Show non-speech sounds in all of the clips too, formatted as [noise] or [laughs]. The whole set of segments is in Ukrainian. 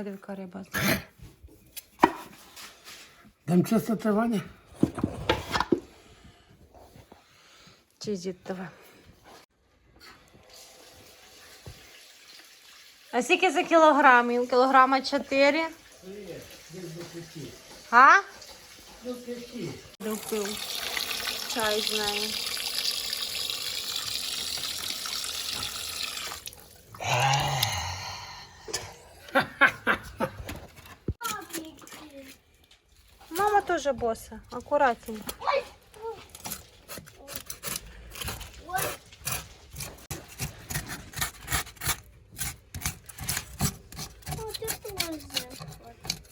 Ой, дивка риба. Дам чистити Ваня? Чи дід тебе? А скільки за кілограмів? Кілограма 4? А? Допив. Чай з нею. Теж боса. Акуратненько.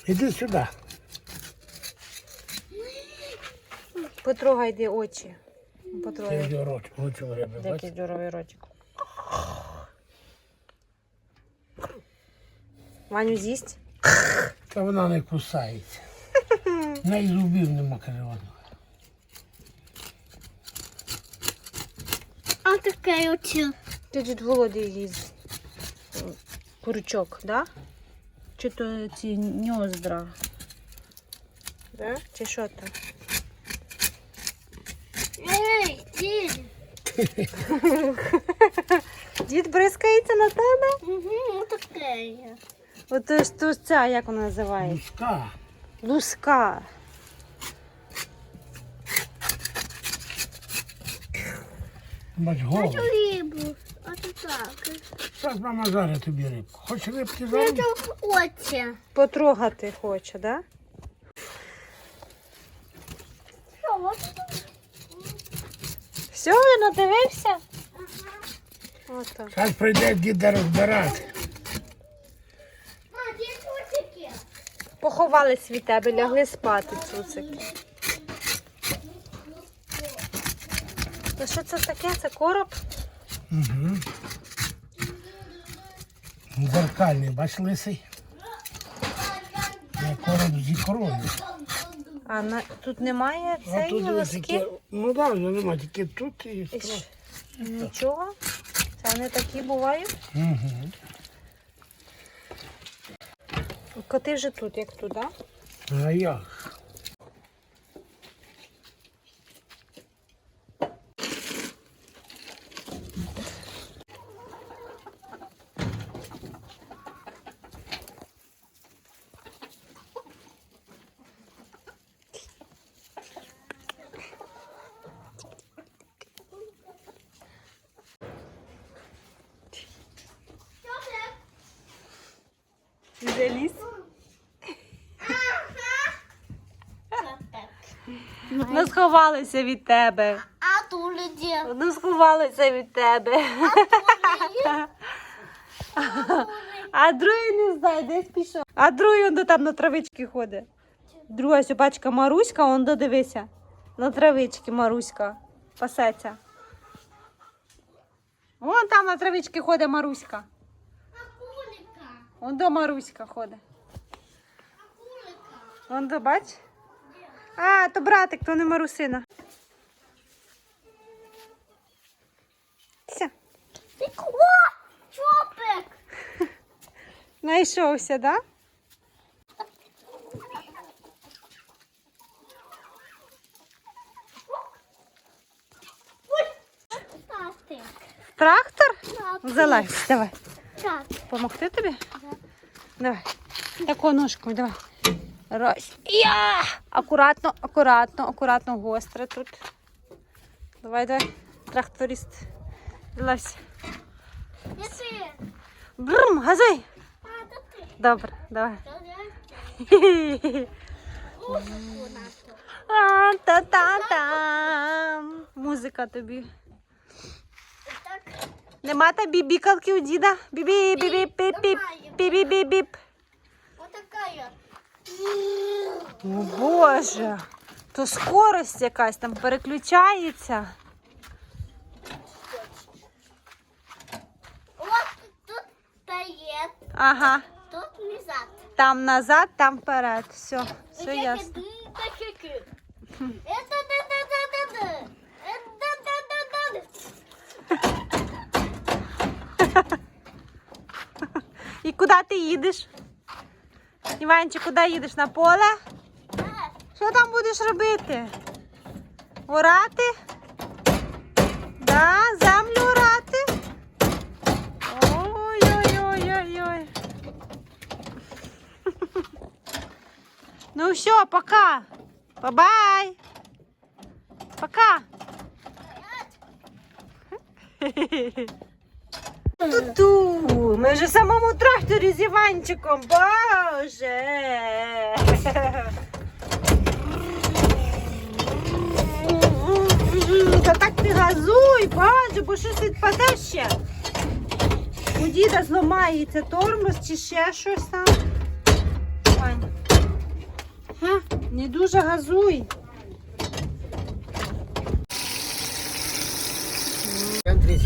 Іди сюди. Потрогай де очі. Я Потрогай. йду рот, очі риби, Де бачиш? здоровий ротик. Ваню з'їсть? Та вона не кусається. В неї зубів нема кривоного. А таке оце. Ти дід Володі їсть. Курчок, да? Чи то ці ньоздра? Да? Чи що то? Ей, дід. [laughs] Дід бризкається на тебе? Угу, таке є. Ото ж то ця, як вона називається? Луска. Луска. Хочу рибу. А то так. Зараз мама жарить тобі рибку. Хочеш рибки жарити? хочу оце. Потрогати хоче, да? Що? Все, він надивився? Ото. Зараз прийде діда розбирати. А, де цуцики? Поховались від тебе, лягли спати цуцики. То що це таке? Це короб? Угу. Зеркальний, бач, лисий. Я короб зі ікрою. А на... тут немає цієї тут лоски? ну так, да, нема, тільки тут і І. Нічого. Це не такі бувають. Угу. Коти вже тут, як туди. А як? Де ліс? Ну, сховалися від тебе. А тут де? Ну, сховалися від тебе. А другий не знає, десь пішов. А другий он до там на травички ходить. Друга собачка Маруська, он додивися. На травички Маруська. Пасеться. Вон там на травички ходить Маруська. Вон до Маруська ходить. Вон до бач. А, то братик, то не Марусина. Все. Знайшовся, [laughs] да? Тати. Трактор? Залазь, давай. Так. Помогти тобі? Давай. Таку ножку, давай. Раз. Я! Акуратно, акуратно, акуратно, гостре тут. Давай, давай. Тракторист. Ти. Брум, газуй. Добре, давай. [laughs] А, Та-та-там. Музика тобі. Так. Нема тобі бікалки у діда? Бібі, бібі, піп, піп, бібі, бібі, біп. Вот такая. О, Боже, то скорость якась там переключається. Вот тут стоит. Ага, Тут назад. там назад, там вперед. Все, все Это ясно. ты, это чуть-чуть. Это да-да-да-да-да. Это да-да-да-да. І куди ти їдеш? Іванчик, куди їдеш на поле? Що там будеш робити? Орати? Да, землю орати? Ой-ой-ой-ой-ой. Ну все, пока. Бай-бай. Пока. Ту-ту. Ми вже в самому тракторі з Іванчиком. Боже. Та так ти газуй, боже, бо щось відпаде ще. У діда зламається тормоз чи ще щось там. Не дуже газуй. Country